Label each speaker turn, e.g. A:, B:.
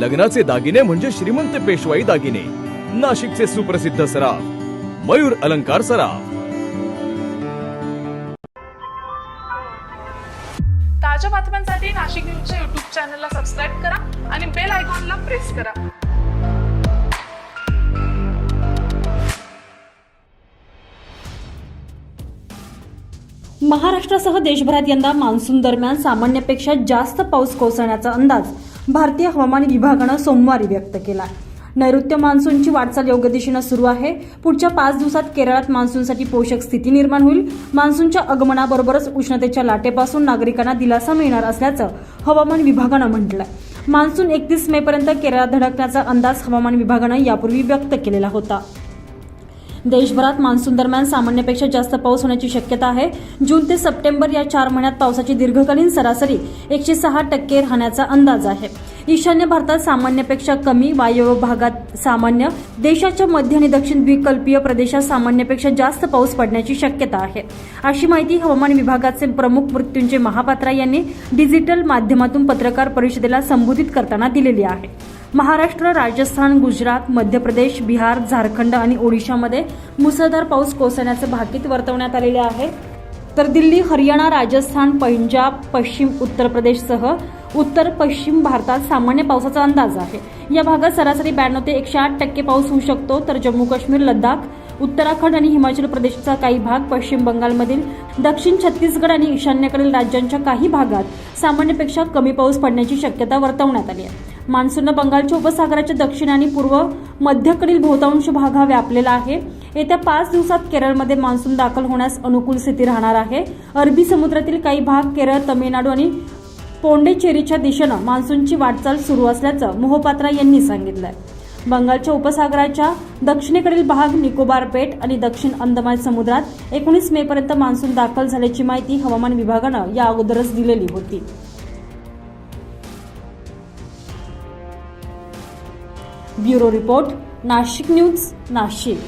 A: लग्नाचे दागिने म्हणजे श्रीमंत पेशवाई दागिने. नाशिकचे सुप्रसिद्ध सराफ मयूर अलंकार सराफ.
B: ताज्या बातम्यांसाठी नाशिक न्यूजच्या युट्यूब चॅनलला सबस्क्राईब करा आणि बेल आयकॉनला प्रेस करा.
C: महाराष्ट्रासह देशभरात यंदा मान्सून दरम्यान सामान्यपेक्षा जास्त पाऊस कोसळण्याचा अंदाज भारतीय हवामान विभागानं सोमवारी व्यक्त केला नैऋत्य मान्सूनची वाटचाल योग्य दिशेनं सुरू आहे. पुढच्या पाच दिवसात केरळात मान्सूनसाठी पोषक स्थिती निर्माण होईल. मान्सूनच्या आगमनाबरोबरच उष्णतेच्या लाटेपासून नागरिकांना दिलासा मिळणार असल्याचं हवामान विभागानं म्हटलंय. मान्सून एकतीस मे पर्यंत केरळात धडकण्याचा अंदाज हवामान विभागानं यापूर्वी व्यक्त केलेला होता. देशभरात मान्सून दरम्यान सामान्यपेक्षा जास्त पाऊस होण्याची शक्यता आहे. जून ते सप्टेंबर या चार महिन्यात पावसाची दीर्घकालीन सरासरी एकशे सहा टक्के राहण्याचा अंदाज आहे. ईशान्य भारतात सामान्यपेक्षा कमी वायव्य भागात सामान्य देशाच्या मध्य आणि दक्षिण द्विकल्पीय प्रदेशात सामान्यपेक्षा जास्त पाऊस पडण्याची शक्यता आहे. अशी माहिती हवामान विभागाचे प्रमुख मृत्यूंजय महापात्रा यांनी डिजिटल माध्यमातून पत्रकार परिषदेला संबोधित करताना दिलेली आहे. महाराष्ट्र राजस्थान गुजरात मध्य प्रदेश बिहार झारखंड आणि ओडिशामध्ये मुसळधार पाऊस कोसळण्याचे भाकीत वर्तवण्यात आलेले आहे. तर दिल्ली हरियाणा राजस्थान पंजाब पश्चिम उत्तर प्रदेशसह उत्तर पश्चिम भारतात सामान्य पावसाचा अंदाज आहे. या भागात सरासरी ब्याण्णव ते एकशे आठ टक्के पाऊस होऊ शकतो. तर जम्मू काश्मीर लद्दाख उत्तराखंड आणि हिमाचल प्रदेशचा काही भाग पश्चिम बंगालमधील दक्षिण छत्तीसगड आणि ईशान्येकडील राज्यांच्या काही भागात सामान्यपेक्षा कमी पाऊस पडण्याची शक्यता वर्तवण्यात आली आहे. मान्सूननं बंगालच्या उपसागराच्या दक्षिण आणि पूर्व मध्यकडील बहुतांश भाग हा व्यापलेला आहे. येत्या पाच दिवसात केरळमध्ये मान्सून दाखल होण्यास अनुकूल स्थिती राहणार आहे. अरबी समुद्रातील काही भाग केरळ तमिळनाडू आणि पोंडेचेरीच्या दिशेनं मान्सूनची वाटचाल सुरू असल्याचं मोहपात्रा यांनी सांगितलंय. बंगालच्या उपसागराच्या दक्षिणेकडील भाग निकोबार बेट आणि दक्षिण अंदमान समुद्रात एकोणीस मे पर्यंत मान्सून दाखल झाल्याची माहिती हवामान विभागानं या अगोदरच दिलेली होती. Bureau report Nashik news Nashik.